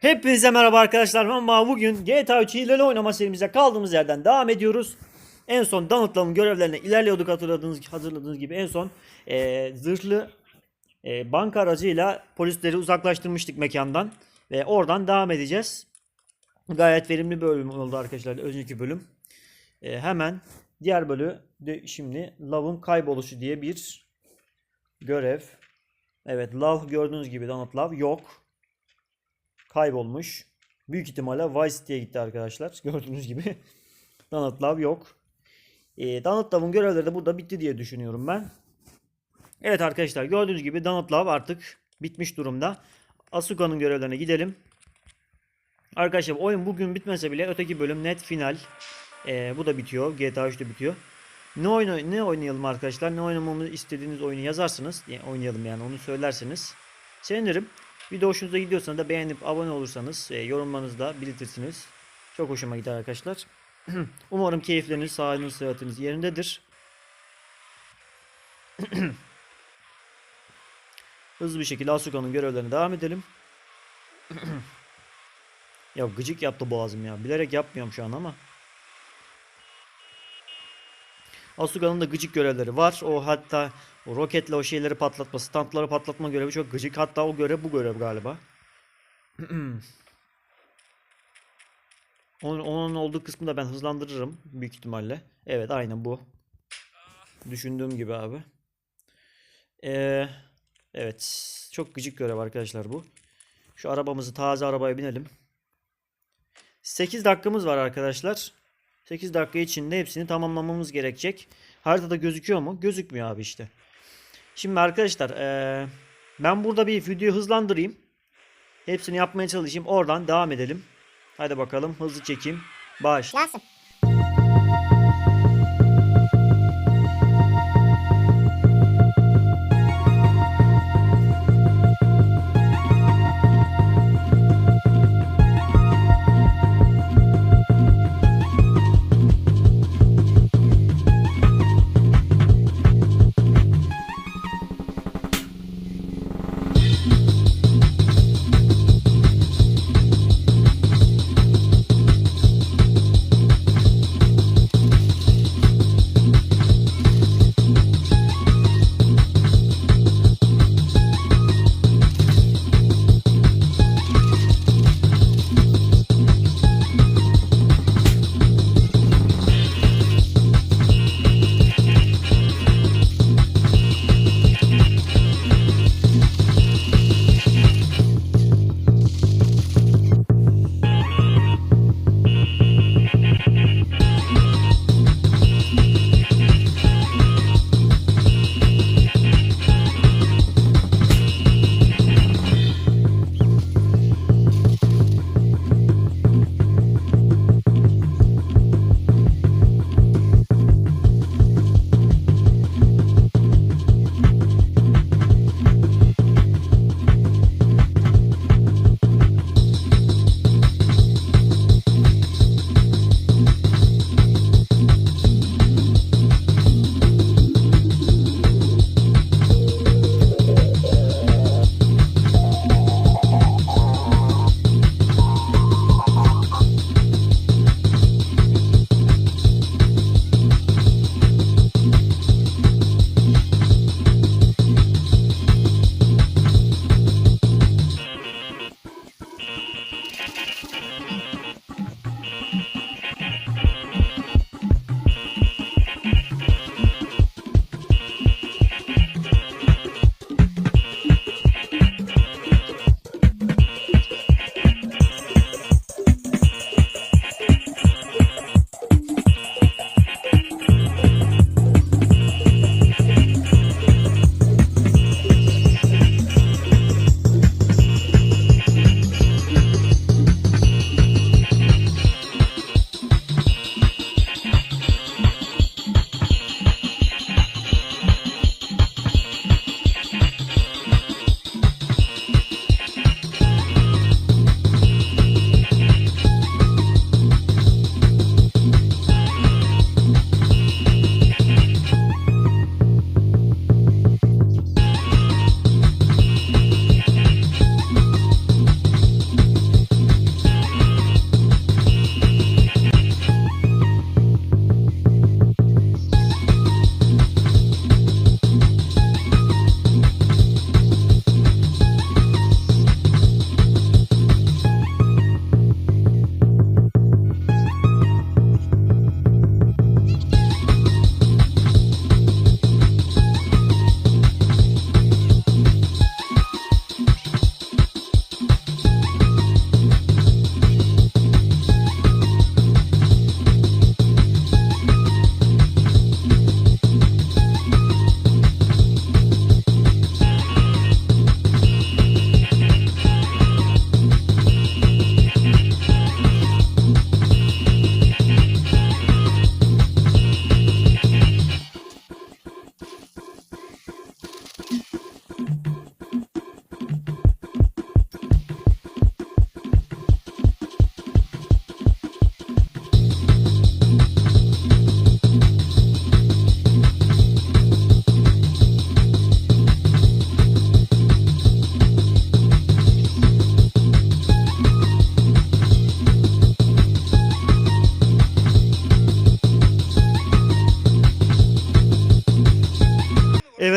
Hepinize merhaba arkadaşlar. Ama bugün GTA 3 hileli oynama serimize kaldığımız yerden devam ediyoruz. En son Donald Love'ın görevlerine ilerliyorduk hatırladığınız, hatırladığınız gibi. En son eee, zırhlı eee, banka aracıyla polisleri uzaklaştırmıştık mekandan. Ve oradan devam edeceğiz. Gayet verimli bir bölüm oldu arkadaşlar. Önceki bölüm. Eee, hemen diğer bölü de şimdi Love'ın kayboluşu diye bir görev. Evet Love gördüğünüz gibi Donald Love yok kaybolmuş. Büyük ihtimalle Vice City'ye gitti arkadaşlar. Gördüğünüz gibi. Donald Love yok. Ee, Donald Love'ın görevleri de burada bitti diye düşünüyorum ben. Evet arkadaşlar gördüğünüz gibi Donald Love artık bitmiş durumda. Asuka'nın görevlerine gidelim. Arkadaşlar oyun bugün bitmese bile öteki bölüm net final. Ee, bu da bitiyor. GTA 3 de bitiyor. Ne, oyna ne oynayalım arkadaşlar? Ne oynamamızı istediğiniz oyunu yazarsınız. Yani oynayalım yani onu söylerseniz. Sevinirim. Video hoşunuza gidiyorsa da beğenip abone olursanız e, yorumlarınızı da belirtirsiniz. Çok hoşuma gider arkadaşlar. Umarım keyifleriniz, sağlığınız, sıhhatiniz yerindedir. Hızlı bir şekilde Asuka'nın görevlerine devam edelim. ya gıcık yaptı boğazım ya. Bilerek yapmıyorum şu an ama. Asuka'nın da gıcık görevleri var. O hatta o roketle o şeyleri patlatma, standları patlatma görevi çok gıcık. Hatta o görev bu görev galiba. onun, onun olduğu kısmı da ben hızlandırırım büyük ihtimalle. Evet aynen bu. Düşündüğüm gibi abi. Ee, evet. Çok gıcık görev arkadaşlar bu. Şu arabamızı taze arabaya binelim. 8 dakikamız var arkadaşlar. 8 dakika içinde hepsini tamamlamamız gerekecek. Haritada gözüküyor mu? Gözükmüyor abi işte. Şimdi arkadaşlar eee, ben burada bir videoyu hızlandırayım. Hepsini yapmaya çalışayım. Oradan devam edelim. Hadi bakalım hızlı. Başla. Yansın.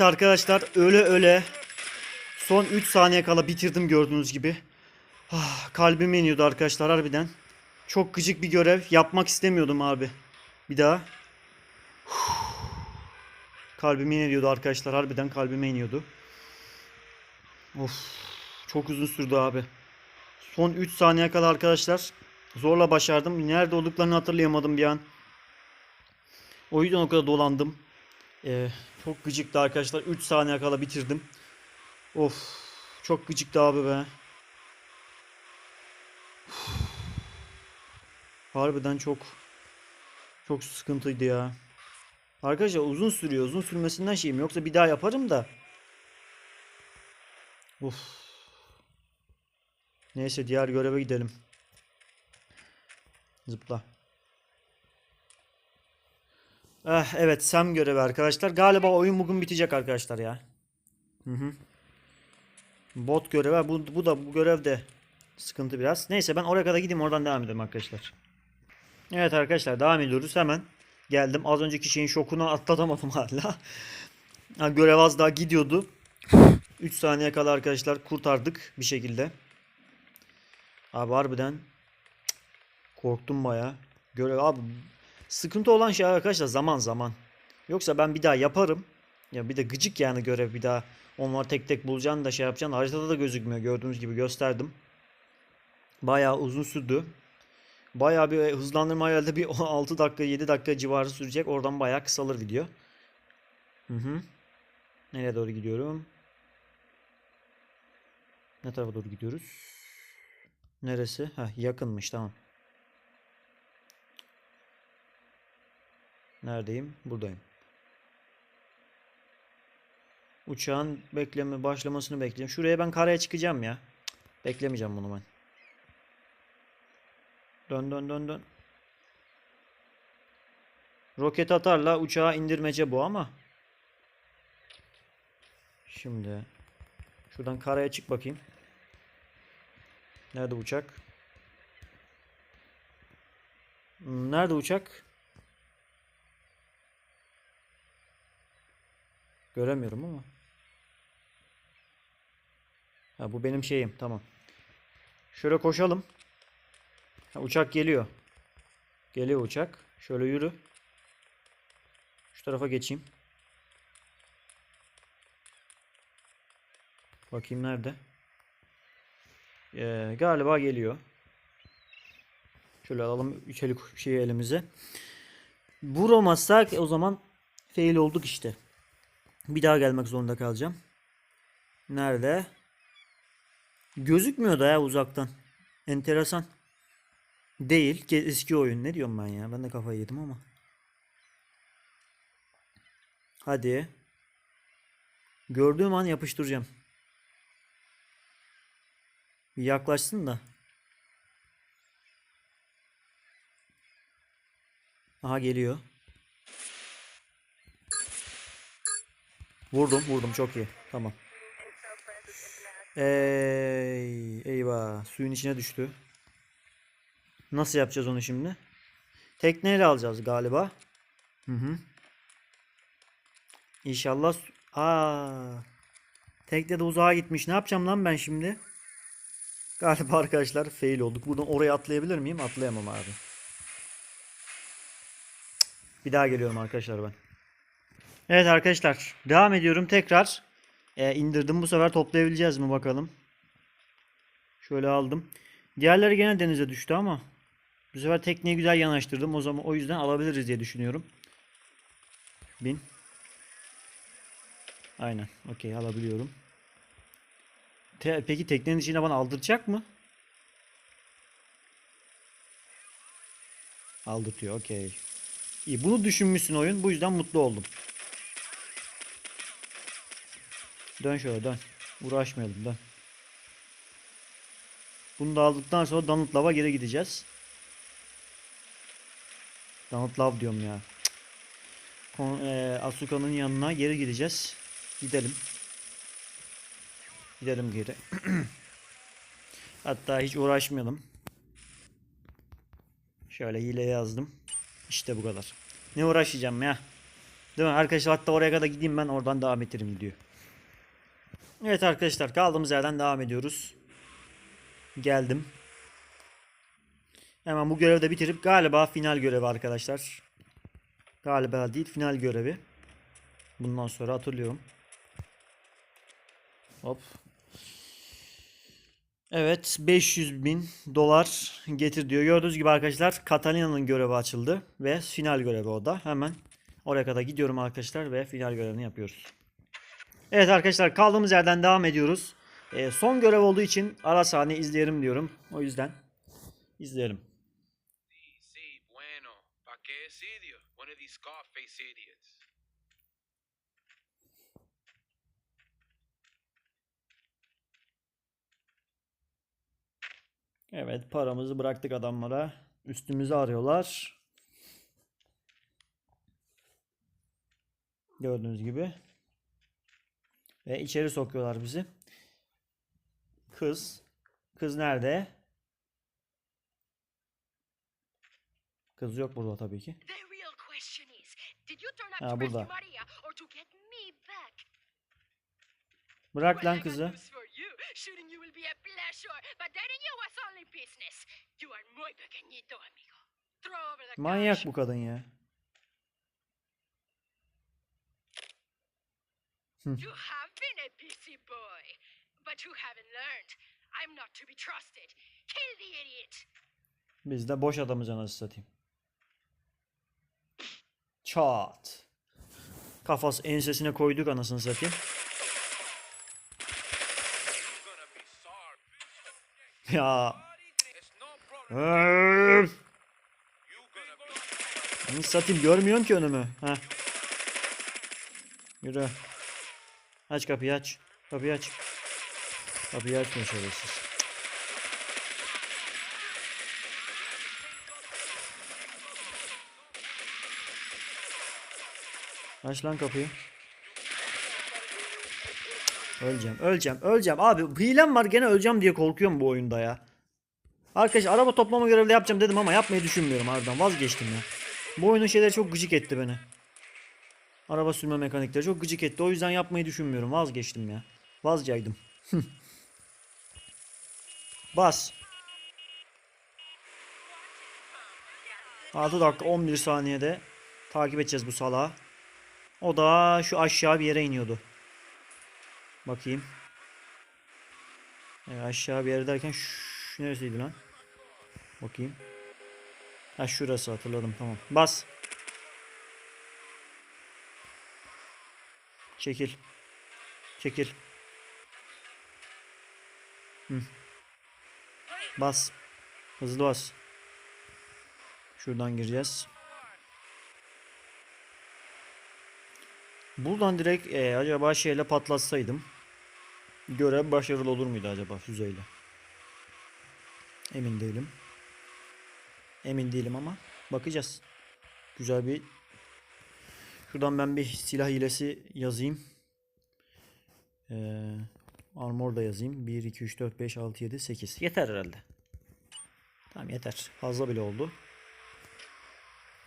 Evet arkadaşlar öyle öyle son 3 saniye kala bitirdim gördüğünüz gibi. Ah, kalbim iniyordu arkadaşlar harbiden. Çok gıcık bir görev yapmak istemiyordum abi. Bir daha. Kalbime iniyordu arkadaşlar harbiden kalbime iniyordu. Of çok uzun sürdü abi. Son 3 saniye kala arkadaşlar zorla başardım. Nerede olduklarını hatırlayamadım bir an. O yüzden o kadar dolandım. Ee, çok gıcıktı arkadaşlar. 3 saniye kala bitirdim. Of. Çok gıcıktı abi be. Harbiden çok çok sıkıntıydı ya. Arkadaşlar uzun sürüyor. Uzun sürmesinden şeyim. Yoksa bir daha yaparım da. Of. Neyse diğer göreve gidelim. Zıpla. Ah, evet Sam görevi arkadaşlar. Galiba oyun bugün bitecek arkadaşlar ya. Hı hı. Bot görevi. Bu, bu da bu görevde sıkıntı biraz. Neyse ben oraya kadar gideyim oradan devam edelim arkadaşlar. Evet arkadaşlar devam ediyoruz hemen. Geldim. Az önceki şeyin şokunu atlatamadım hala. Ha, görev az daha gidiyordu. 3 saniye kala arkadaşlar kurtardık bir şekilde. Abi harbiden korktum baya. Görev abi sıkıntı olan şey arkadaşlar zaman zaman. Yoksa ben bir daha yaparım. Ya bir de gıcık yani görev bir daha. Onları tek tek bulacaksın da şey yapacaksın. Haritada da gözükmüyor. Gördüğünüz gibi gösterdim. Bayağı uzun sürdü. Bayağı bir hızlandırma herhalde bir 6 dakika 7 dakika civarı sürecek. Oradan bayağı kısalır video. Hı hı. Nereye doğru gidiyorum? Ne tarafa doğru gidiyoruz? Neresi? Heh, yakınmış tamam. Neredeyim? Buradayım. Uçağın bekleme başlamasını bekleyeyim. Şuraya ben karaya çıkacağım ya. Beklemeyeceğim bunu ben. Dön dön dön dön. Roket atarla uçağı indirmece bu ama. Şimdi şuradan karaya çık bakayım. Nerede uçak? Hmm, Nerede uçak? Göremiyorum ama. Ha, bu benim şeyim. Tamam. Şöyle koşalım. Ha, uçak geliyor. Geliyor uçak. Şöyle yürü. Şu tarafa geçeyim. Bakayım nerede? Ee, galiba geliyor. Şöyle alalım içerik şeyi elimize. Vuramazsak o zaman fail olduk işte. Bir daha gelmek zorunda kalacağım. Nerede? Gözükmüyor da ya uzaktan. Enteresan. Değil. Eski oyun. Ne diyorum ben ya? Ben de kafayı yedim ama. Hadi. Gördüğüm an yapıştıracağım. Bir yaklaşsın da. Aha geliyor. Vurdum, vurdum çok iyi. Tamam. Ey, eyvah. Suyun içine düştü. Nasıl yapacağız onu şimdi? Tekneyle alacağız galiba. Hı hı. İnşallah. Aa. Tekne de uzağa gitmiş. Ne yapacağım lan ben şimdi? Galiba arkadaşlar fail olduk. Buradan oraya atlayabilir miyim? Atlayamam abi. Bir daha geliyorum arkadaşlar ben. Evet arkadaşlar. Devam ediyorum tekrar. Ee, indirdim. Bu sefer toplayabileceğiz mi bakalım. Şöyle aldım. Diğerleri gene denize düştü ama bu sefer tekneyi güzel yanaştırdım. O zaman o yüzden alabiliriz diye düşünüyorum. Bin. Aynen. Okey alabiliyorum. Te- peki teknenin içine bana aldıracak mı? Aldırtıyor. Okey. İyi. Bunu düşünmüşsün oyun. Bu yüzden mutlu oldum. Dön şöyle dön. Uğraşmayalım dön. Bunu da aldıktan sonra Donut Love'a geri gideceğiz. Donut Love diyorum ya. Eee, Asuka'nın yanına geri gideceğiz. Gidelim. Gidelim geri. Hatta hiç uğraşmayalım. Şöyle hile yazdım. İşte bu kadar. Ne uğraşacağım ya? Değil mi? Arkadaşlar hatta oraya kadar gideyim ben oradan devam ettiririm video. Evet arkadaşlar kaldığımız yerden devam ediyoruz. Geldim. Hemen bu görevi de bitirip galiba final görevi arkadaşlar. Galiba değil final görevi. Bundan sonra hatırlıyorum. Hop. Evet 500 bin dolar getir diyor. Gördüğünüz gibi arkadaşlar Catalina'nın görevi açıldı. Ve final görevi o da. Hemen oraya kadar gidiyorum arkadaşlar ve final görevini yapıyoruz. Evet arkadaşlar kaldığımız yerden devam ediyoruz. Ee, son görev olduğu için ara sahne izleyelim diyorum. O yüzden izleyelim. Evet paramızı bıraktık adamlara. Üstümüzü arıyorlar. Gördüğünüz gibi. Ve içeri sokuyorlar bizi. Kız. Kız nerede? Kız yok burada tabii ki. Ha, burada. Bırak lan kızı. news for you. Shooting you will be a pleasure, but dating you was only business. You are muy pequeñito, amigo. Throw over the Manyak cash. bu kadın ya. You have been a busy boy, but you haven't learned. I'm not to be trusted. Kill the idiot. Biz de boş adamız anasını satayım. Çat. Kafası ensesine koyduk anasını satayım. Ya. Anasını satayım görmüyorum ki önümü. Ha. Yürü. Aç kapıyı aç. Kapıyı aç. Kapıyı açma şerefsiz. Aç lan kapıyı. Öleceğim, öleceğim, öleceğim. Abi hilem var gene öleceğim diye korkuyorum bu oyunda ya. Arkadaş araba toplama görevi de yapacağım dedim ama yapmayı düşünmüyorum harbiden vazgeçtim ya. Bu oyunun şeyleri çok gıcık etti beni. Araba sürme mekanikleri çok gıcık etti. O yüzden yapmayı düşünmüyorum. Vazgeçtim ya. Vazcaydım. Bas. 6 dakika 11 saniyede takip edeceğiz bu salağı. O da şu aşağı bir yere iniyordu. Bakayım. E, aşağı bir yere derken şu neresiydi lan? Bakayım. Ha şurası hatırladım tamam. Bas. Çekil. Çekil. Hı. Bas. Hızlı bas. Şuradan gireceğiz. Buradan direkt e, acaba şeyle patlatsaydım görev başarılı olur muydu acaba füzeyle? Emin değilim. Emin değilim ama bakacağız. Güzel bir Şuradan ben bir silah hilesi yazayım. Ee, armor da yazayım. 1, 2, 3, 4, 5, 6, 7, 8. Yeter herhalde. Tamam yeter. Fazla bile oldu.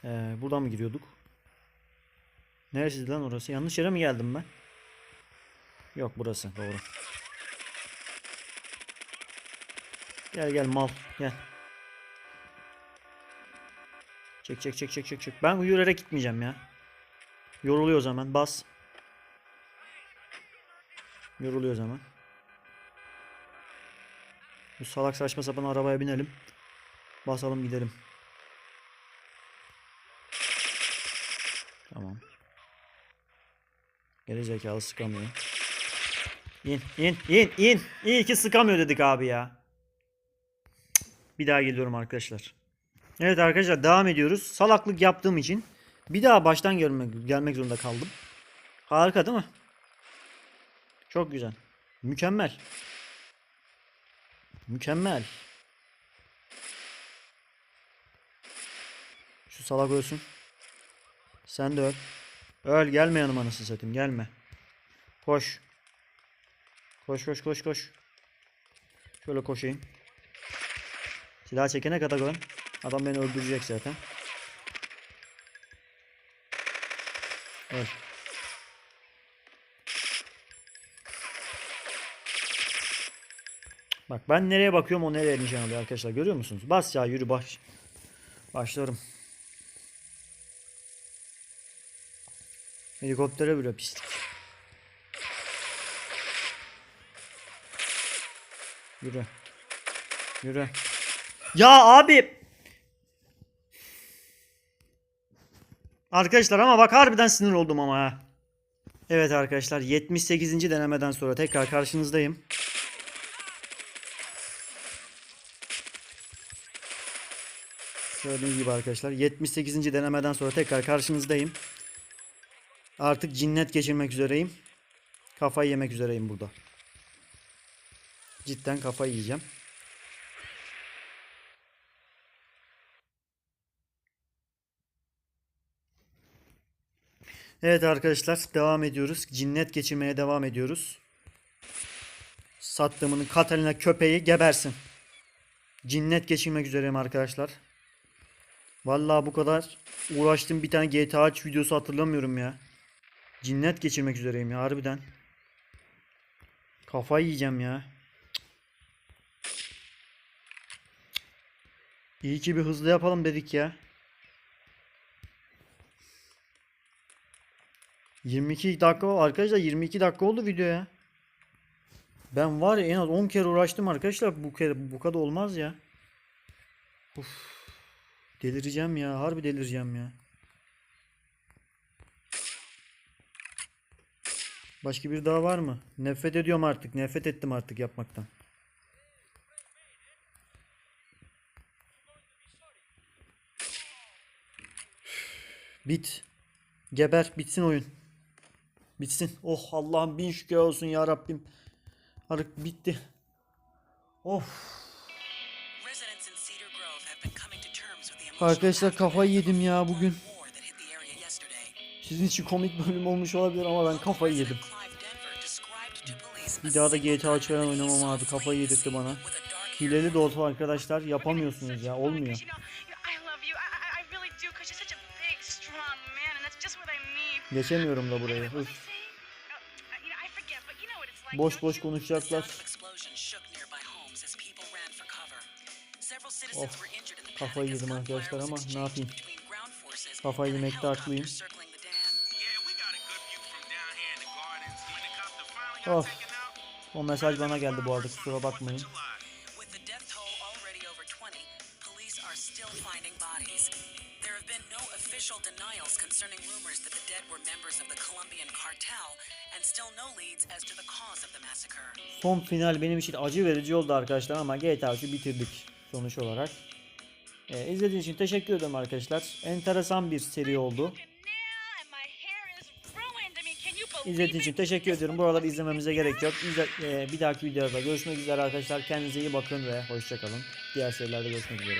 Ee, buradan mı giriyorduk? Neresiydi lan orası? Yanlış yere mi geldim ben? Yok burası. Doğru. Gel gel mal. Gel. Çek çek çek çek çek çek. Ben yürüyerek gitmeyeceğim ya. Yoruluyoruz hemen. Bas. Yoruluyoruz hemen. Bu salak saçma sapan arabaya binelim. Basalım gidelim. Tamam. Geri zekalı sıkamıyor. İn in in in. İyi ki sıkamıyor dedik abi ya. Bir daha geliyorum arkadaşlar. Evet arkadaşlar devam ediyoruz. Salaklık yaptığım için bir daha baştan gelmek, gelmek zorunda kaldım. Harika değil mi? Çok güzel. Mükemmel. Mükemmel. Şu salak ölsün. Sen de öl. Öl gelme yanıma anasını satayım gelme. Koş. Koş koş koş koş. Şöyle koşayım. Silah çekene kadar öl. Adam beni öldürecek zaten. Öl. Bak ben nereye bakıyorum o nereye nişan alıyor arkadaşlar görüyor musunuz? Bas ya yürü baş. Başlarım. Helikoptere bile pislik. Yürü. Yürü. Ya abi. Arkadaşlar ama bak harbiden sinir oldum ama ha. Evet arkadaşlar 78. denemeden sonra tekrar karşınızdayım. Gördüğünüz gibi arkadaşlar 78. denemeden sonra tekrar karşınızdayım. Artık cinnet geçirmek üzereyim. Kafayı yemek üzereyim burada. Cidden kafayı yiyeceğim. Evet arkadaşlar devam ediyoruz. Cinnet geçirmeye devam ediyoruz. Sattığımın Katalina köpeği gebersin. Cinnet geçirmek üzereyim arkadaşlar. Vallahi bu kadar uğraştım bir tane GTA 3 videosu hatırlamıyorum ya. Cinnet geçirmek üzereyim ya harbiden. Kafayı yiyeceğim ya. İyi ki bir hızlı yapalım dedik ya. 22 dakika arkadaşlar 22 dakika oldu video ya. Ben var ya en az 10 kere uğraştım arkadaşlar bu kere bu kadar olmaz ya. Uf. Delireceğim ya harbi delireceğim ya. Başka bir daha var mı? Nefret ediyorum artık. Nefret ettim artık yapmaktan. Bit. Geber. Bitsin oyun. Bitsin. Oh Allah'ım bin şükür olsun ya Rabbim. Artık bitti. Of. Arkadaşlar kafayı yedim ya bugün. Sizin için komik bölüm olmuş olabilir ama ben kafayı yedim. Bir daha da GTA 3 falan single oynamam abi. Kafayı yedirtti bana. Hileli de olsa arkadaşlar yapamıyorsunuz ya. Olmuyor. Geçemiyorum da burayı. Üf. Were injured in the kafayı yedim arkadaşlar ama ne yapayım? Kafayı yemekte haklıyım. Of. O mesaj bana geldi bu arada kusura bakmayın. Official denials concerning rumors that the dead were members of the Colombian cartel, and still no leads as to the cause of the massacre. Son final benim için acı verici oldu arkadaşlar ama GTA 3'ü bitirdik sonuç olarak. Ee, izlediğiniz için teşekkür ederim arkadaşlar. Enteresan bir seri oldu. İzlediğiniz için teşekkür ediyorum. Buraları izlememize gerek yok. İzle, e, bir dahaki videoda görüşmek üzere arkadaşlar. Kendinize iyi bakın ve hoşçakalın. Diğer serilerde görüşmek üzere.